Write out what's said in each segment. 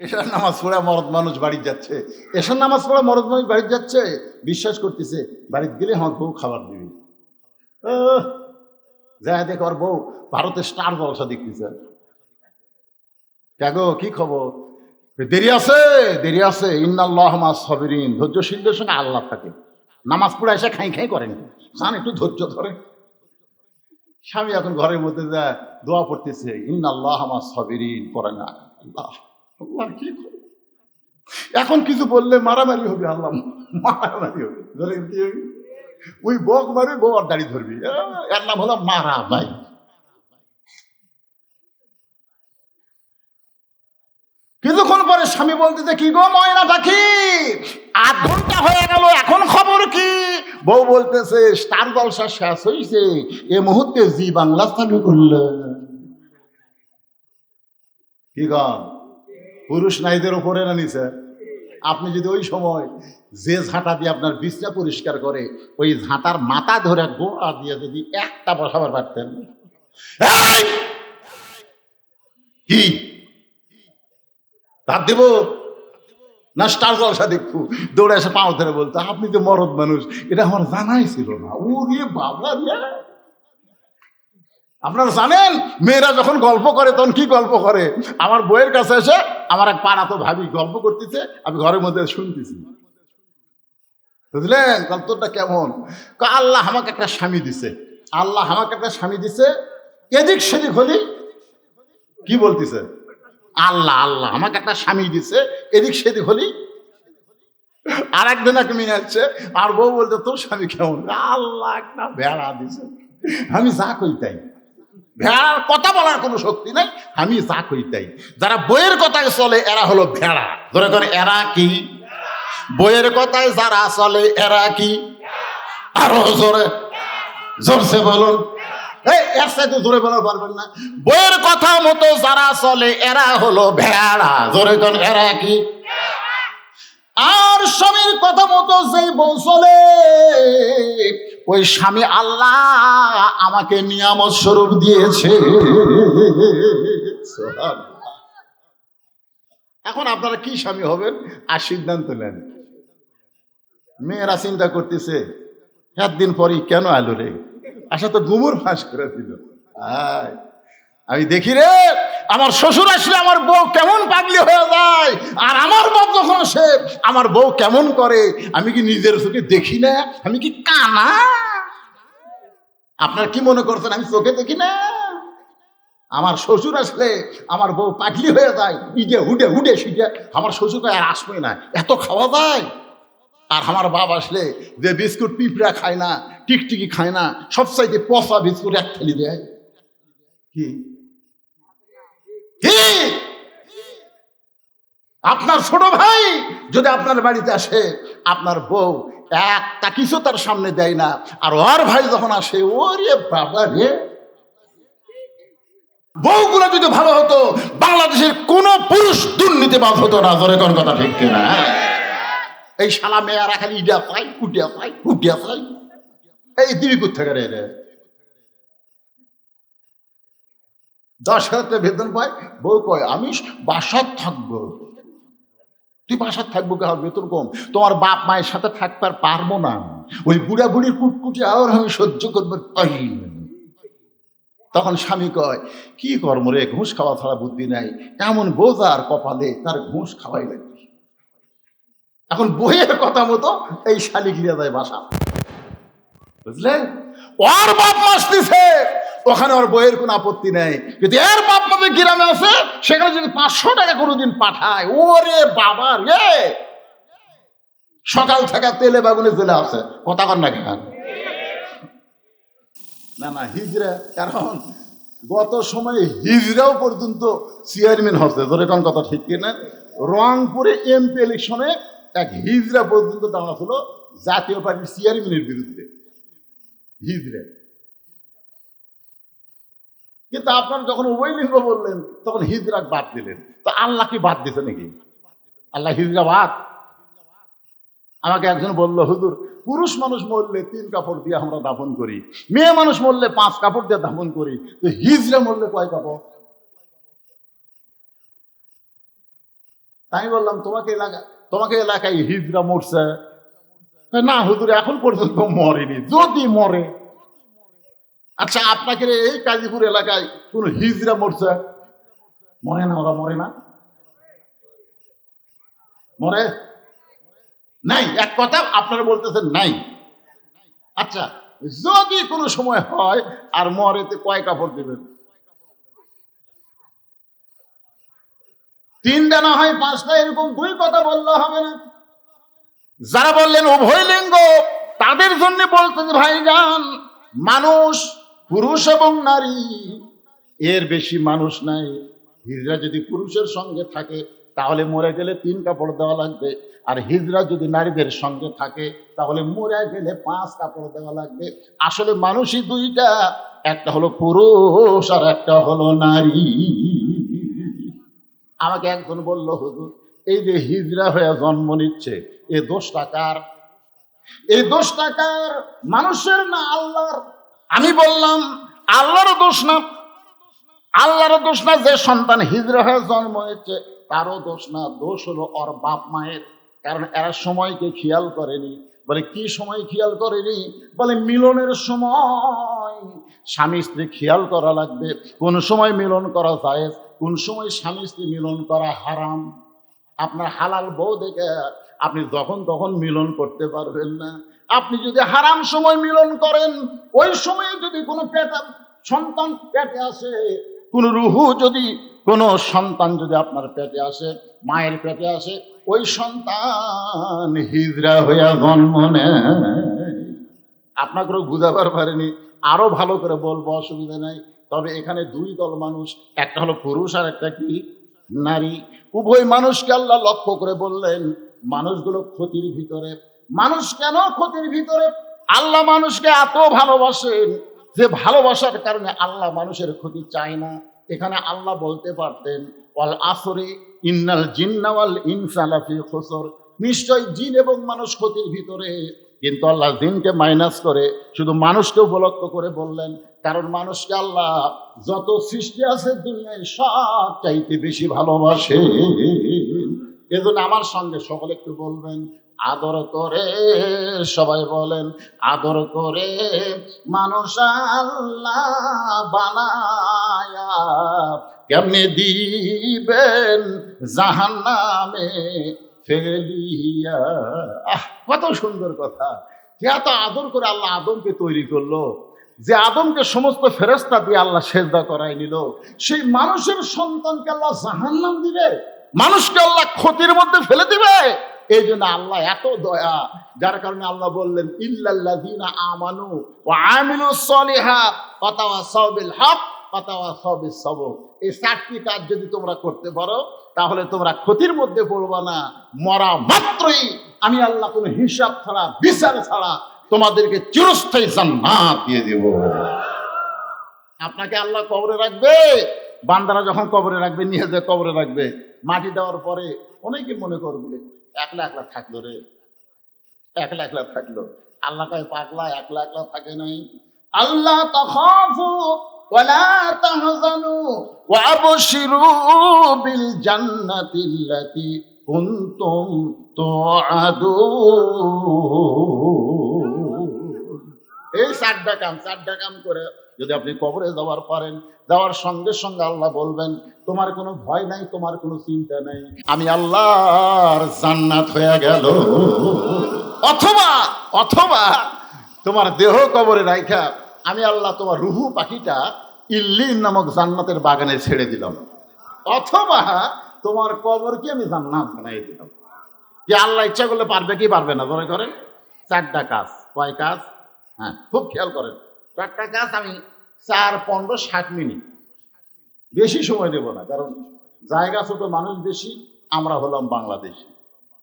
এসার নামাজ পড়ে মরদ মানুষ বাড়ি যাচ্ছে। এসার নামাজ পড়ে মরদ মানুষ বাড়ি যাচ্ছে। বিশ্বাস করতেছে, বাড়িতে গেলে আমার বউ খাবার দিবি। যায় দেখ ওর বউ ভারতের স্টার জলসা দেখতেছে। কেগো, কি খবর? দেরি আছে? দেরি আছে। ইন্নাল্লাহ মা সবিরিন। ধৈর্যশীলদের সঙ্গে আল্লাহ থাকে। নামাজ পড়ে এসে খাই খাই করেন। জান, একটু ধৈর্য ধরে স্বামী এখন ঘরের মধ্যে যায়, দোয়া পড়তেছে ইন্নাল্লাহ মা সবিরিন করে না। আল্লাহ। আল্লাহ কি এখন কিছু বললে মারামারি হবে, আল্লাহ মারামারি হবে। ধরে কি? ওই বক মারবি, বউ আর দাড়ি ধরবি। এর নাম হলো মারা ভাই কিছুক্ষণ পরে স্বামী বলতেছে, কি গো ময়না পাখি? আধ ঘণ্টা হয়ে গেল, এখন খবর কি? বউ বলতেছে, স্টার জলসা শেষ হয়েছে এ মুহূর্তে জি বাংলা চালু করল কি গান পুরুষ নারীদের উপরে না নিছে আপনি যদি ওই সময় যে ঝাঁটা দিয়ে আপনার বিছনা পরিষ্কার করে, ওই ঝাঁটার মাথা ধরে গোড়া দিয়ে যদি একটা বসাবার পারতেন! কি? তার দেব? না স্টার জলসা দেখব? দৌড়ে এসে পাও ধরে বলতো, আপনি তো মরদ মানুষ। এটা আমার জানাই ছিল না। ওরে বাবা রে! আপনারা জানেন, মেয়েরা যখন গল্প করে, তখন কি গল্প করে? আমার বইয়ের কাছে এসে আমার এক পাড়া তো ভাবি গল্প করতেছে, আমি ঘরের মধ্যে শুনতেছি। বুঝলেন গল্পটা কেমন? আল্লাহ আমাকে একটা স্বামী দিছে। আল্লাহ আমাকে একটা স্বামী দিছে, এদিক সেদিক হলি কি বলতেছে? আল্লাহ আল্লাহ আমাকে একটা স্বামী দিছে, এদিক সেদিক হলি আর একদিন এক মেয়ে আছে, আর বউ বলতে তোর স্বামী কেমন? আল্লাহ একটা ভেড়া দিছে। আমি যা কই তাই। ভেড়ার কথা বলার কোনো শক্তি নাই, আমি যা কই তাই। যারা বইয়ের কথায় চলে, এরা হলো ভেড়া। ধরে ধরে, এরা কি? বইয়ের কথায় যারা চলে, এরা কি? আরও জোরে, জোরসে বলুন। এই জোরে পারবেন না। বইয়ের কথা মতো যারা চলে, এরা হলো ভেড়া। জোরে কোন, এরা কি? আর স্বামীর কথা মতো যেই বউ চলে ওই স্বামী আল্লাহ আমাকে নিয়ামত স্বরূপ দিয়েছে। এখন আপনারা কি স্বামী হবেন? আর সিদ্ধান্ত নেন। মেয়েরা চিন্তা করতেছে একদিন পরই কেন আলো রে? আশা তো গুমুর ফাঁস করে দিল। আমি দেখি রে। আমার শ্বশুর আসলে আমার বউ কেমন পাগলি হয়ে যায়? আর আমার বাপ যখন আসে, আমার বউ কেমন করে? আমি কি নিজের চোখে দেখি না? আমি কি কানা? আপনার কি মনে করছেন, আমি চোখে দেখি না? আমার শ্বশুর আসলে আমার বউ পাগলি হয়ে যায় ইডে হুডে হুডে শিডে আমার শ্বশুর আর আসবে না, এত খাওয়া যায়? আর আমার বাপ আসলে যে বিস্কুট পিঁপড়া খায় না, টিকটিকি খায় না সব চাইতে পচা বিস্কুট এক ঠেলি দেয়। কি? আপনার ছোট ভাই যদি আপনার বাড়িতে আসে, আপনার বউ একটা কিছু তার সামনে দেয় না, আর ওর ভাই যখন আসে, ওরে বাবা রে। বউগুলো যদি ভালো হতো, বাংলাদেশের কোন পুরুষ দুর্নীতি দুর্নীতিবাদ হতো না ধরে কোন কথা ঠিক না এই শালা মেয়েরা খালি ইডিয়া পাই উডিয়া পাই উডিয়া পাই এই দিবি কোথেকে রে রে? দশ হাজার বেতন পায়, বউ কয়, আমি বাসার থাকব। তুই বাসার থাকব কে বেতন কম। তোমার বাপ মায়ের সাথে থাকবার পারব না। ওই বুড়া বুড়ির কুটকুটি আর আমি সহ্য করব তখন স্বামী কয়, কি কর্ম রে? ঘুষ খাওয়া ছাড়া বুদ্ধি নাই। এমন বোঝার কপালে তার ঘুষ খাওয়াই লাগবে। এখন বইয়ের কথা মতো এই শালিক লিয়ে যায় বাসা। বুঝলেন ওর বাপ মাস দিছে। ওখানে ওর বইয়ের কোনো আপত্তি নেই। যদি এর বাপ মাসে গ্রামে আছে, সেখানে যদি পাঁচশো টাকা কোনোদিন পাঠায়, ওরে বাবা রে! সকাল থেকে তেলে বাগুনে চলে আসে কথা কর না কেন? না না, হিজড়া, কারণ গত সময়ে হিজড়াও পর্যন্ত চেয়ারম্যান হচ্ছে। ধরে কোন কথা ঠিক কিনা? রংপুরে এমপি ইলেকশনে এক হিজড়া পর্যন্ত দাঁড়া ছিল জাতীয় পার্টির চেয়ারম্যানের বিরুদ্ধে। হিজড়া। কিন্তু আপনার যখন উভয় লিঙ্গ বললেন, তখন হিজড়াক বাদ দিলেন। তো আল্লাহ কি বাদ দিছে নাকি? আল্লাহ হিজড়া বাদ আমাকে একজন বলল, হুজুর, পুরুষ মানুষ মরলে তিন কাপড় দিয়ে আমরা দাফন করি, মেয়ে মানুষ মরলে পাঁচ কাপড় দিয়ে দাফন করি, তো হিজড়া মরলে কয় কাপড়? তাই বললাম, তোমাকে এলাকা, তোমাকে এলাকায় হিজরা মরছে? না, হুজুর, এখন পর্যন্ত মরেনি। যদি মরে আচ্ছা আপনাকে এই কাজীপুর এলাকায় কোন হিজরা মরছে? মরে না, ওরা মরে না। মরে? নাই, এক কথা আপনারা বলতেছেন নাই। আচ্ছা যদি কোনো সময় হয় আর মরেতে কয় কাপড় দেবেন? তিনটা না হয় পাঁচটা এরকম দুই কথা বললে হবে না। যারা বললেন, উভয় লিঙ্গ, তাদের জন্য বলতে ভাইজান, মানুষ পুরুষ এবং নারী, এর বেশি মানুষ নাই। হিজরা যদি পুরুষের সঙ্গে থাকে, তাহলে মরে গেলে তিন কাপড় দেওয়া লাগবে। আর হিজরা যদি নারীদের সঙ্গে থাকে, তাহলে মরে গেলে পাঁচ কাপড় দেওয়া লাগবে। আসলে মানুষই দুইটা, একটা হলো পুরুষ আর একটা হলো নারী। আমাকে একজন বলল, হুজুর, এই যে হিজরা হয়ে জন্ম নিচ্ছে, এ দোষ টাকার এই দোষ টাকার মানুষের না, আল্লাহর। আমি বললাম, আল্লাহরও দোষ না। আল্লাহরও দোষ না যে সন্তান হিজরা হয়ে জন্ম হয়েছে, তারও দোষ না। দোষ হলো ওর বাপ মায়ের। কারণ এরা সময়কে খেয়াল করেনি। বলে, কি সময় খেয়াল করেনি? বলে, মিলনের সময়। স্বামী স্ত্রী খেয়াল করা লাগবে। কোন সময় মিলন করা যায় কোন সময় স্বামী স্ত্রী মিলন করা হারাম। আপনার হালাল বউ দেখে আপনি যখন তখন মিলন করতে পারবেন না। আপনি যদি হারাম সময় মিলন করেন, ওই সময়ে যদি কোনো পেটা সন্তান পেটে আসে, কোন রুহু যদি, কোনো সন্তান যদি আপনার পেটে আসে, মায়ের পেটে আসে, ওই সন্তান হিজরা হইয়া জন্ম নেয়। আপনাকেও বুঝাবার পারেনি, আরও ভালো করে বলব, অসুবিধা নাই। তবে এখানে দুই দল মানুষ, একটা হলো পুরুষ আর একটা কি? নারী। উভয় মানুষকে আল্লাহ লক্ষ্য করে বললেন, মানুষগুলো ক্ষতির ভিতরে মানুষ কেন ক্ষতির ভিতরে? আল্লাহ মানুষকে এত ভালোবাসেন যে ভালোবাসার কারণে আল্লাহ মানুষের ক্ষতি চায় না। এখানে আল্লাহ বলতে পারতেন, ওয়াল আসরে ইন্নাল জিন্নাওয়াল ইনসালাফি খসর। নিশ্চয় জিন এবং মানুষ ক্ষতির ভিতরে, কিন্তু আল্লাহ জিনকে মাইনাস করে, শুধু মানুষকে উপলক্ষ করে বললেন। কারণ মানুষকে আল্লাহ যত সৃষ্টি আছে দুনিয়ায় সব চাইতে বেশি ভালোবাসে এজন্য আমার সঙ্গে সকলে একটু বলবেন আদর করে, সবাই বলেন, আদর করে মানুষ আল্লাহ বানায়া কেমনে দিবেন জাহান নামে ফেলিয়া। আহ, কত সুন্দর কথা। যে এত আদর করে আল্লাহ আদমকে তৈরি করল, যে আদমকে সমস্ত ফেরস্তা দিয়ে আল্লাহ সেজদা করাই নিল, সেই মানুষের সন্তানকে আল্লাহ জাহান্নাম দিবে? মানুষকে আল্লাহ ক্ষতির মধ্যে ফেলে দিবে? এই জন্য আল্লাহ এত দয়া। যার কারণে আল্লাহ বললেন, ইল্লাল্লাযীনা আমানু ওয়া আমিলুস সলিহাত ওয়াতাওয়াসাউ বিল হক এই চারটি কাজ যদি তোমরা করতে পারো, তাহলে তোমরা ক্ষতির মধ্যে পড়বা না। মরা মাত্রই আমি আল্লাহ কোনো হিসাব ছাড়া, বিচার ছাড়া তোমাদেরকে চিরস্থায়ী জান্নাত দিয়ে দেব। আপনাকে আল্লাহ কবরে রাখবে। বান্দারা যখন কবরে রাখবে নিয়ে কবরে রাখবে, মাটি দেওয়ার পরে অনেকে মনে করবে, একলা একলা থাকল রে, একলা একলা থাকল। আল্লাহ কয়, পাগলা, একলা একলা থাকে নাই। আল্লাহ তখাফু তাহজানু ওয়া আবশিরু বিল জান্নাতিল্লাতি কুনতুম তুআদুন। এই চারটা কাম চারটা কাম করে যদি আপনি কবরে যাওয়ার পারেন, যাওয়ার সঙ্গে সঙ্গে আল্লাহ বলবেন, তোমার কোনো ভয় নাই, তোমার কোনো চিন্তা নাই। আমি আল্লাহর জান্নাত হয়ে গেল। অথবা অথবা তোমার দেহ কবরে রাইখা, আমি আল্লাহ তোমার রুহু পাখিটা ইল্লিন নামক জান্নাতের বাগানে ছেড়ে দিলাম। অথবা তোমার কবরকে আমি জান্নাত বানাই দিলাম। যে আল্লাহ ইচ্ছা করলে পারবে কি পারবে না, মনে করেন? চারটা কাজ। কয় কাজ? হ্যাঁ খুব খেয়াল করেন। চারটা কাজ আমি চার, পনেরো, ষাট মিনিট। বেশি সময় দেব না, কারণ জায়গা ছোট, মানুষ বেশি, আমরা হলাম বাংলাদেশি।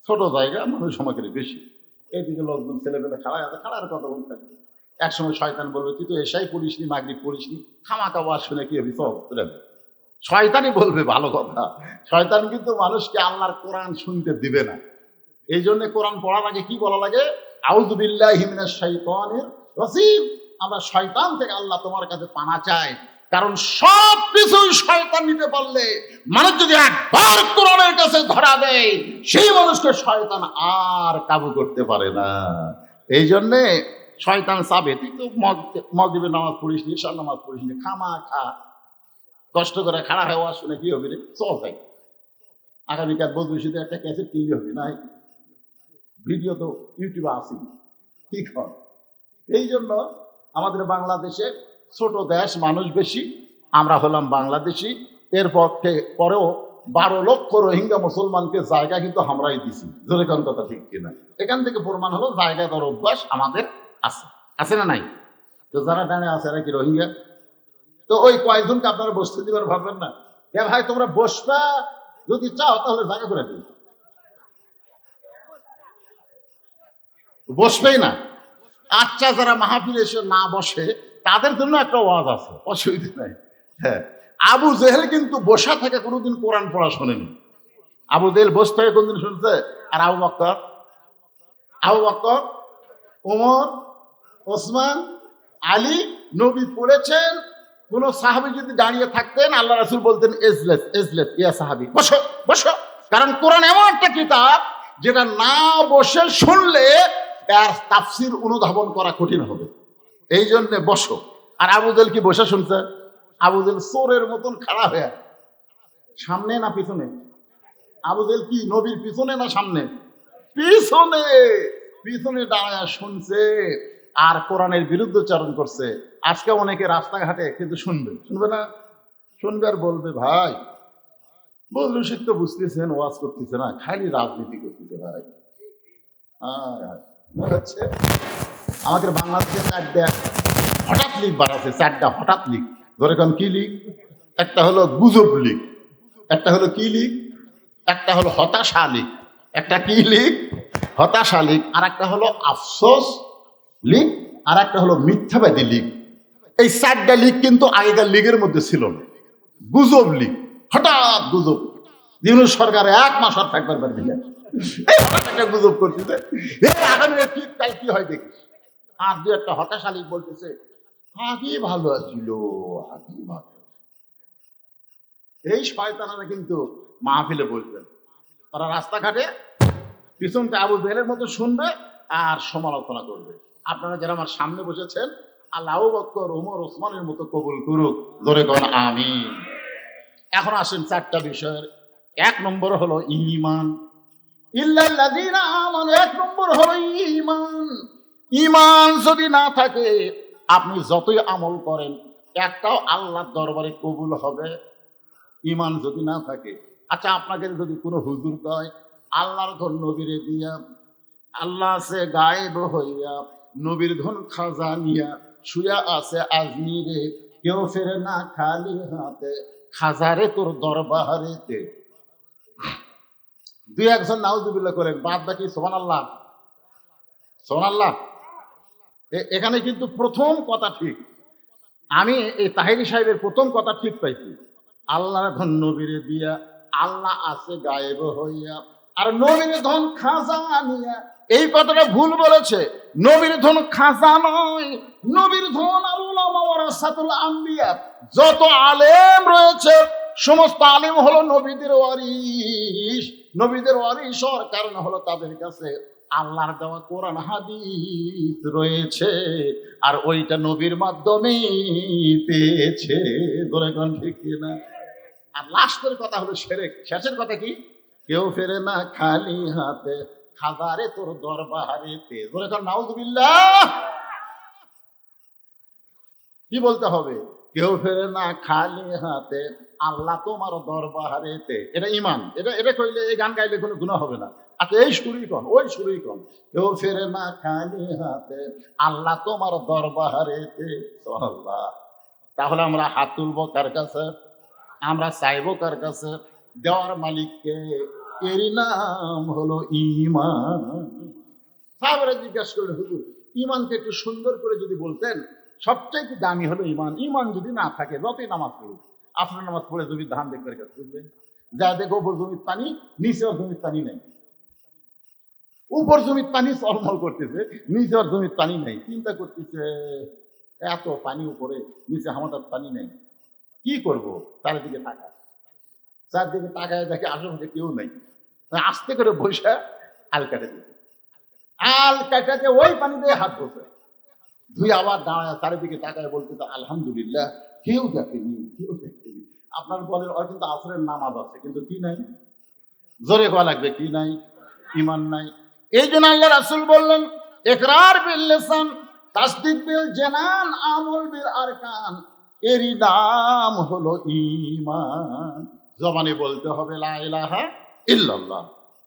ছোট জায়গা, মানুষ আমাকে বেশি। এদিকে লোকজন ছেলেপেলে খাড়ায় আছে খাড়ার কথা বলতে থাকে এক সময় শয়তান বলবে, তুই তো এসাই পড়িসনি, মাগরিব পড়িসনি খামা খাওয়া শুনে কি হবে শয়তানই বলবে ভালো কথা। শয়তান কিন্তু মানুষকে আল্লাহর কোরআন শুনতে দিবে না। এই জন্য কোরআন পড়ার আগে কি বলা লাগে? আউজুবিল্লাহ হিমিনের শৈতানের রসিম। আমরা শয়তান থেকে আল্লাহ তোমার কাছে পানা চাই। কারণ সব কিছুই শয়তান নিতে পারলে মানুষ যদি একবার কোরআনের কাছে ধরা দেয়, সেই মানুষকে শয়তান আর কাবু করতে পারে না। এই জন্যে শয়তান চাবে, তুই তো মগ মগদিবের নামাজ পড়িস নি, ঈশার নামাজ পড়িস নি, খামা খা। কষ্ট করে খাড়া ওয়াজ শুনে কি হবে রে? চল যাই। আগামীকাল বদরুশিতে একটা ক্যাসেট কিনলে হবে, নাই? ভিডিও তো ইউটিউবে আসি ঠিক হয় এই জন্য আমাদের বাংলাদেশে ছোট দেশ, মানুষ বেশি, আমরা হলাম বাংলাদেশি। এর পক্ষে পরেও বারো লক্ষ রোহিঙ্গা মুসলমানকে জায়গা কিন্তু আমরাই দিছি। জোরে কোন কথা ঠিক কিনা? এখান থেকে প্রমাণ হলো জায়গা দেওয়ার অভ্যাস আমাদের আছে। আছে না নাই? তো যারা ডানে আছে নাকি রোহিঙ্গা? তো ওই কয়েকজনকে আপনারা বসতে দিবার ভাববেন না। এ ভাই, তোমরা বসবা? যদি চাও, তাহলে জায়গা করে দিই বসবেই না। আচ্ছা যারা মাহফিল এসে না বসে, তাদের জন্য একটা ওয়াজ আছে। অসুবিধা নাই। হ্যাঁ। আবু জেহেল কিন্তু বসা থেকে কোনোদিন কোরআন পড়া শোনেনি। আবু জেহেল বসে থেকে কোনদিন শুনছে? আর আবু বক্কর? আবু বক্কর? ওমর? ওসমান? আলী? নবী পড়েছেন। কোন সাহাবি যদি দাঁড়িয়ে থাকতেন, আল্লাহ রাসুল বলতেন, এজলেস এজলেস, ইয়া সাহাবি, বসো বসো। কারণ কোরআন এমন একটা কিতাব, যেটা না বসে শুনলে তার তাফসির অনুধাবন করা কঠিন হবে। এই জন্য বসো। আর আবুদেল কি বসে শুনছে? আবুদেল চোরের মতন খাড়া হয়ে সামনে না পিছনে? আবুদেল কি নবীর পিছনে না সামনে? পিছনে! পিছনে দাঁড়ায় শুনছে আর কোরআনের বিরুদ্ধচারণ করছে। আজকে অনেকে রাস্তাঘাটে কিন্তু শুনবে। শুনবে না? শুনবে আর বলবে, ভাই বললু শিখ তো বুঝতেছেন, ওয়াজ করতেছে না, খালি রাজনীতি করতেছে ভাই। মনে হচ্ছে। আমাদের বাংলাদেশে চারটা হঠাৎ লিগ বাড়াচ্ছে চারটা হঠাৎ লিগ ধরে কোন কি লিগ একটা হলো গুজব লিগ একটা হলো কি লিগ একটা হলো হতাশা লিগ একটা কি লিগ হতাশা লিগ আর একটা হলো আফসোস লিগ আর একটা হলো মিথ্যাবাদী লিগ এই চারটা লিগ কিন্তু আগেকার লিগের মধ্যে ছিল না। গুজব লিগ হঠাৎ গুজব। ইউনুস সরকার এক মাস আর থাকবার পারবি না। গুজব করতেছে। আগামী কি কাল কি হয় দেখিস? আর দু একটা হতাশা লিগ বলতেছে, আগে ভালো ছিল, আগে ভালো এই শয়তানারা কিন্তু মাহফিলে বলবেন তারা রাস্তাঘাটে পিছনটা আবু জেলের মতো শুনবে আর সমালোচনা করবে। আপনারা যারা আমার সামনে বসেছেন, আল্লাহ বক্কর ওমর, ওসমানের মতো কবুল করুক। ধরে কন আমি এখন আসেন চারটা বিষয়ের। এক নম্বর হলো ইমান। এক নম্বর হলো ইমান ইমান যদি না থাকে, আপনি যতই আমল করেন, একটাও আল্লাহর দরবারে কবুল হবে। ইমান যদি না থাকে আচ্ছা আপনাকে যদি কোনো হুজুর কয়, আল্লাহর ধন নবীরে দিয়া, আল্লাহ আছে গায়েব হইয়া, নবীর ধন খাজা নিয়া, শুয়া আছে আজমিরে, কেউ ফেরে না খালি হাতে, খাজারে তোর দরবারেতে দুই একজন নাউজুবিল্লাহ করেন, বাদ বাকি সোমান আল্লাহ সোমান আল্লাহ এখানে কিন্তু প্রথম কথা ঠিক। আমি এই তাহিরি সাহেবের প্রথম কথা ঠিক পাইছি। আল্লাহর ধন নবীরে দিয়া আল্লাহ আছে গায়েব হইয়া, আর নবীর ধন খাজা নিয়া এই কথাটা ভুল বলেছে। নবীর ধন খাজা নয়, নবীর ধন আল্লাহ আম্বিয়া। যত আলেম রয়েছে, সমস্ত আলেম হলো নবীদের ওয়ারিস নবীদের ওয়ারিস কারণ হলো তাদের কাছে আল্লাহর দেওয়া কোরআন, হাদিস রয়েছে। আর ওইটা নবীর মাধ্যমেই পেয়েছে। ধরে কোন ঠিক না? আর লাস্টের কথা হলো সেরেক। শেষের কথা কি? কেউ ফেরে না খালি হাতে খাজারে তোর দরবারেতে। ধরে কর নাউজুবিল্লাহ! কি বলতে হবে? কেউ ফেরে না খালি হাতে আল্লাহ তোমার দরবারেতে। এটা ইমান এটা এটা কইলে এই গান গাইলে কোনো গুণা হবে না। আচ্ছা এই সুরই কন, ওই সুরই কন? কেউ ফেরে না খালি হাতে, আল্লাহ তোমার দরবারেতে। তাহলে আমরা হাত তুলবো কার কাছে? আমরা চাইব কার কাছে? দেওয়ার মালিককে। এরই নাম হলো ইমান সাহাবারা জিজ্ঞাসা করলে হুজুর ইমানকে একটু সুন্দর করে যদি বলতেন সবচাইতে দামি হলো ইমান ইমান যদি না থাকে যতই নামাজ পড়ুক আপনার নামাজ পড়ে জমি ধান দেখবে কাছে বুঝলেন? যা দেখো উপর জমির পানি নিচে ওর জমির পানি নেই। উপর জমির পানি চলমল করতেছে নিচে ওর জমির পানি নেই। চিন্তা করতেছে, এত পানি উপরে, নিচে আমাদের পানি নেই। কি করব? চারিদিকে তাকায়। চারদিকে তাকায় দেখে আশেপাশে কেউ নেই। আস্তে করে বসে আল কাটে দিতে আল কাটাতে ওই পানি দিয়ে হাত ধোছে ধুই আবার দাঁড়ায় চারিদিকে তাকায় বলতে তো আলহামদুলিল্লাহ, কেউ দেখেনি। আপনার বলেন ওর কিন্তু আসরের নামাজ আছে, কিন্তু কি নাই? জোরে হওয়া লাগবে, কি নাই? ইমান নাই। এই জন্য আল্লাহ রাসুল বললেন একরার বিল লিসান, তাসদিক বিল জানান, আমল বিল আরকান। এরই নাম হলো ঈমান। জবানে বলতে হবে, লা ইলাহা ইল্লাল্লাহ।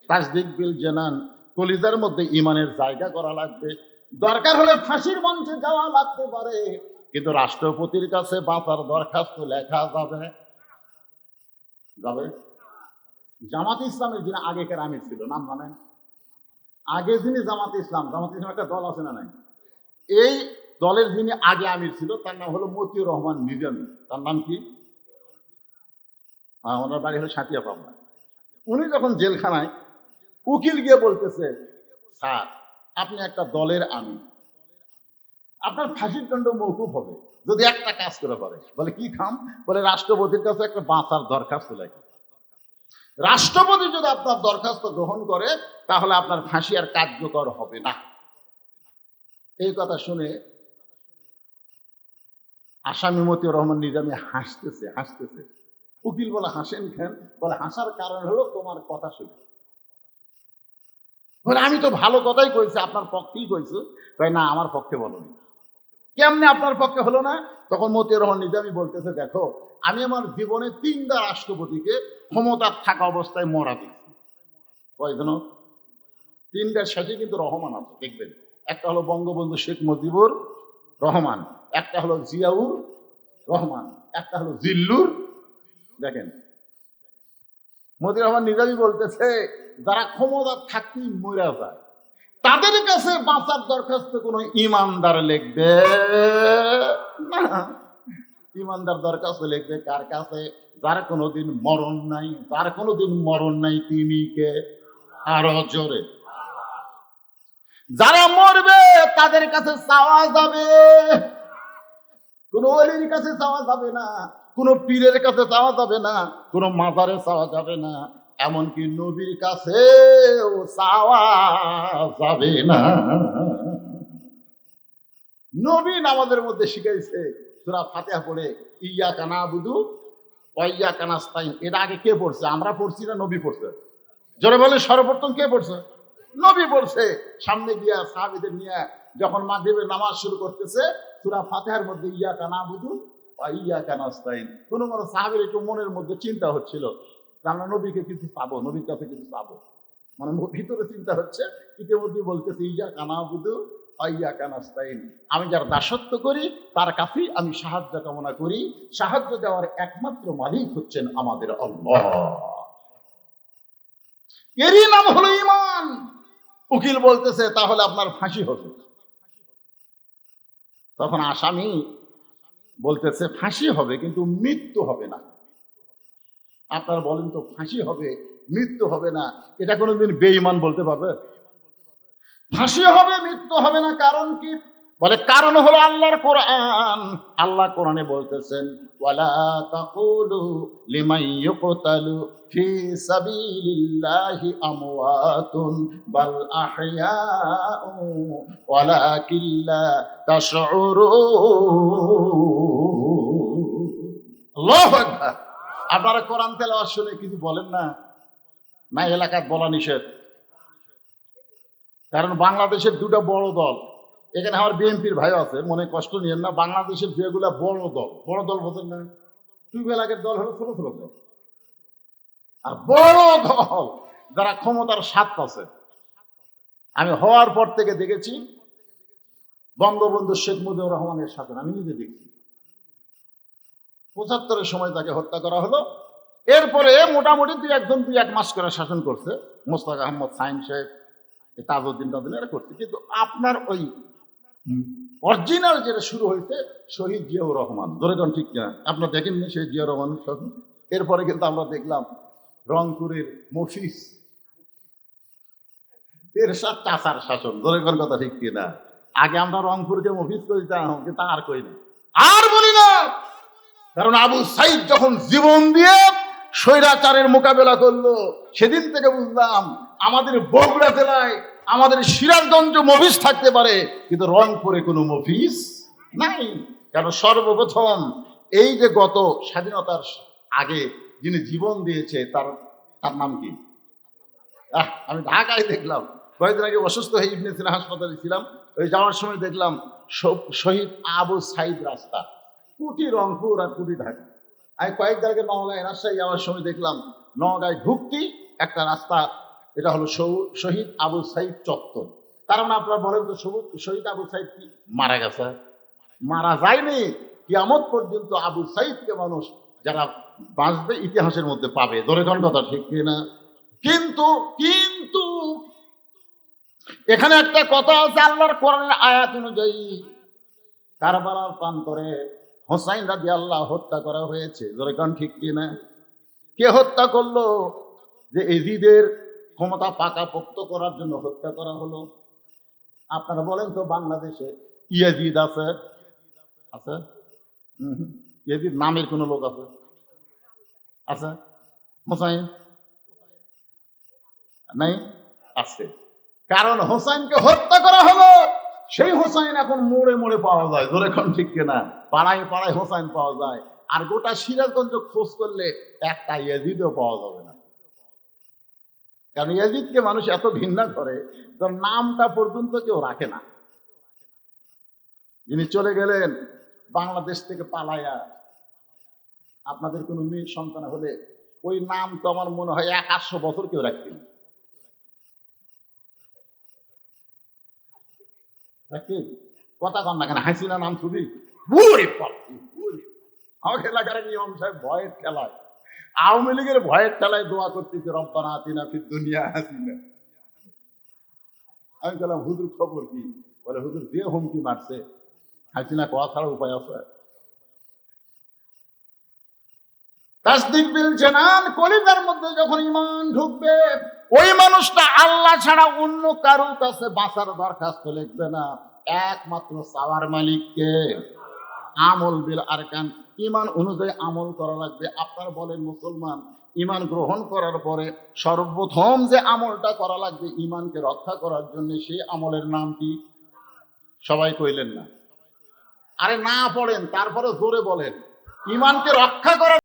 তাসদিক বিল জানান, কলিজার মধ্যে ইমানের জায়গা করা লাগবে। দরকার হলে ফাঁসির মঞ্চে যাওয়া লাগতে পারে, কিন্তু রাষ্ট্রপতির কাছে বাঁচার দরখাস্ত লেখা যাবে। যাবে? জামাত ইসলামের যিনি আগেকার আমির ছিল, নাম জানেন? আগে যিনি জামাত ইসলাম জামাত ইসলাম একটা দল আছে না নাই? এই দলের যিনি আগে আমির ছিল, তার নাম হলো মতিউর রহমান নিজামী। তার নাম কি? ওনার বাড়ি হলো সাঁতিয়া পাবনা। উনি যখন জেলখানায় উকিল গিয়ে বলতেছে, স্যার, আপনি একটা দলের আমির। আপনার ফাঁসির দণ্ড মৌকুফ হবে। যদি একটা কাজ করে পারে, বলে কি খাম বলে রাষ্ট্রপতির কাছে একটা বাঁচার দরখাস্ত লাগে রাষ্ট্রপতি যদি আপনার দরখাস্ত গ্রহণ করে, তাহলে আপনার ফাঁসি আর কার্যকর হবে না। এই কথা শুনে আসামি মতিউর রহমান নিজামী হাসতেছে হাসতেছে। উকিল বলে, হাসেন কেন? বলে, হাসার কারণ হলো তোমার কথা শুনে। বলে, আমি তো ভালো কথাই কইছি, আপনার পক্ষেই কইছি। তাই না, আমার পক্ষে বলনি। কেমনে আপনার পক্ষে হলো না? তখন মতিউর রহমান নিজামী বলতেছে, দেখো, আমি আমার জীবনে তিনটা রাষ্ট্রপতিকে ক্ষমতার থাকা অবস্থায় মরা দিচ্ছি কয়জন তিনটার শেষে কিন্তু রহমান আছে, দেখবেন। একটা হলো বঙ্গবন্ধু শেখ মুজিবুর রহমান, একটা হলো জিয়াউর রহমান, একটা হলো জিল্লুর। দেখেন, মতিউর রহমান নিজামী বলতেছে, যারা ক্ষমতা থাকতেই মরা যায় তাদের কাছে বাঁচার দরখাস্ত কোনো ইমানদার লিখবে? ইমানদার দরখাস্ত লিখবে কার কাছে? যার কোনোদিন মরণ নাই, যার কোনোদিন মরণ নাই তিনি কে? আরও জোরে। যারা মরবে, তাদের কাছে চাওয়া যাবে। কোন অলির কাছে চাওয়া যাবে না, কোন পীরের কাছে চাওয়া যাবে না, কোন মাজারে চাওয়া যাবে না। এমনকি নবীর কাছে যাবে না। নবী নামাজের মধ্যে শিখাইছে, সুরা ফাতিহা পড়ে ইয়া কানা বুধু ওয়াইয়া কানাস্তাইন এটা আগে কে পড়ছে? আমরা পড়ছি না, নবী পড়ছে? জোরে বলে সর্বপ্রথম কে পড়ছে? নবী পড়ছে। সামনে গিয়া সাহাবিদের নিয়ে যখন মাগরিবের নামাজ শুরু করতেছে, সুরা ফাতেহার মধ্যে ইয়া কানা বুধু ইয়া কানাস্তাইন কোনো কোনো সাহাবির একটু মনের মধ্যে চিন্তা হচ্ছিল। আমরা নবীকে কিছু পাবো, নবীর কাছে কিছু পাবো। মানে ভিতরে চিন্তা হচ্ছে, ইতিমধ্যে বলতেছে, ইয়া কানা বুধু আইয়া কানাস্তাইন আমি যার দাসত্ব করি, তার কাছেই আমি সাহায্য কামনা করি। সাহায্য দেওয়ার একমাত্র মালিক হচ্ছেন আমাদের আল্লাহ। এরই নাম হলো ইমান উকিল বলতেছে, তাহলে আপনার ফাঁসি হবে। তখন আসামি বলতেছে, ফাঁসি হবে, কিন্তু মৃত্যু হবে না। আপনারা বলেন তো, ফাঁসি হবে, মৃত্যু হবে না, এটা কোনোদিন বেঈমান বলতে পারবে? ফাঁসি হবে, মৃত্যু হবে না, কারণ কি? বলে, কারণ হলো আল্লাহর কোরআন। আল্লাহ কোরআনে বলতেছেন, ওয়ালা আপনারা কোরআন তেলাওয়াত শুনে কিছু বলেন না? না এলাকায় বলা নিষেধ। কারণ বাংলাদেশের দুটো বড় দল, এখানে আমার বিএনপির ভাই আছে, মনে কষ্ট নিয়েন না, বাংলাদেশের যেগুলা বড় দল। বড় দল বোঝেন না টুইবেলাগের দল হলো ছোট ছোট দল। আর বড় দল যারা ক্ষমতার স্বাদ আছে। আমি হওয়ার পর থেকে দেখেছি, বঙ্গবন্ধু শেখ মুজিবুর রহমানের সাথে আমি নিজে দেখছি। পঁচাত্তরের সময় তাকে হত্যা করা হলো। এরপরে মোটামুটি দুই একজন দুই এক মাস করে শাসন করছে। মোস্তাক আহমদ সাইন শেখ তাজউদ্দিন তাজউদ্দিন, এরা করছে। কিন্তু আপনার ওই অরিজিনাল যেটা শুরু হয়েছে, শহীদ জিয়াউর রহমান। ধরে কোন ঠিক না আপনার দেখেননি সেই জিয়াউর রহমান শাসন? এরপরে কিন্তু আমরা দেখলাম রংপুরের মফিস এর সাথ চাষার শাসন। ধরে কোন কথা ঠিক কিনা? আগে আমরা রংপুরকে মফিস করিতাম, কিন্তু আর কই না আর বলি না! কারণ আবু সাইদ যখন জীবন দিয়ে স্বৈরাচারের মোকাবেলা করল, সেদিন থেকে বুঝলাম আমাদের বগুড়া জেলায় আমাদের সিরাজগঞ্জ মফিস থাকতে পারে, কিন্তু রংপুরে কোনো মফিস নাই। কারণ সর্বপ্রথম এই যে গত স্বাধীনতার আগে যিনি জীবন দিয়েছে, তার তার নাম কি? আমি ঢাকায় দেখলাম। কয়েকদিন আগে অসুস্থ হয়ে ইবনে হাসপাতালে ছিলাম। ওই যাওয়ার সময় দেখলাম শহীদ আবু সাইদ রাস্তা। কুটি রংপুর আর কুটি ঢাকা। আমি কয়েক আগে নওগাঁয় রাজশাহী যাওয়ার সময় দেখলাম, নওগাঁয় ঢুকতি একটা রাস্তা, এটা হলো শহু- শহীদ আবু সাইদ চত্বর। তার মানে আপনারা বলেন তো শহীদ আবু সাইদ কি মারা গেছে? মারা যায়নি। কিয়ামত পর্যন্ত আবু সাইদকে মানুষ যারা বাঁচবে, ইতিহাসের মধ্যে পাবে। ধরে কোন কথা ঠিক কিনা? কিন্তু কিন্তু এখানে একটা কথা আছে আল্লাহর কোরআনের আয়াত অনুযায়ী, কারবালার প্রান্তরে হোসাইন রাজি আল্লাহ হত্যা করা হয়েছে। ধরে কোন ঠিক কিনা? কে হত্যা করল? যে এজিদের ক্ষমতা পাকাপোক্ত করার জন্য হত্যা করা হলো। আপনারা বলেন তো বাংলাদেশে ইয়াজিদ আছে? আছে। ইয়াজিদ নামের কোনো লোক আছে? আছে? হোসাইন? নাই? আছে। কারণ হোসাইনকে হত্যা করা হলো। সেই হোসাইন এখন মোড়ে মোড়ে পাওয়া যায়, ধরে এখন ঠিক কিনা? পাড়ায় পাড়ায় হোসাইন পাওয়া যায়। আর গোটা সিরাজগঞ্জ খোঁজ করলে একটা ইয়াজিদও পাওয়া যাবে না। কারণ ইয়াজিদকে মানুষ এত ঘৃণা করে, তোর নামটা পর্যন্ত কেউ রাখে না। যিনি চলে গেলেন বাংলাদেশ থেকে পালায়া, আপনাদের কোনো মেয়ে সন্তান হলে ওই নাম তো আমার মনে হয় এক আটশো বছর কেউ রাখতেন রাখি কথা কন না কেন হাসিনা নাম শুধু। আমাকে এলাকার নিয়ম সাহেব ভয়ের খেলায় আওয়ামী লীগের ভয়ের খেলায় দোয়া করতেছে রব্বানা আতিনা ফির দুনিয়া হাসিনা। আমি বললাম হুজুর খবর কি? বলে হুজুর যে হুমকি মারছে হাসিনা কোয়া ছাড়া উপায় আছে? তাসদিক বিল জানান কলিজার মধ্যে যখন ইমান ঢুকবে, ওই মানুষটা আল্লাহ ছাড়া অন্য কারোর কাছে বাঁচার দরখাস্ত লিখবে না। একমাত্র সাওয়ার মালিককে। আমল বিল আরকান। ইমান অনুযায়ী আমল করা লাগবে। আপনারা বলেন, মুসলমান ইমান গ্রহণ করার পরে সর্বপ্রথম যে আমলটা করা লাগবে ইমানকে রক্ষা করার জন্য, সেই আমলের নাম কি? সবাই কইলেন না। আরে না পড়েন, তারপরে জোরে বলেন। ইমানকে রক্ষা করার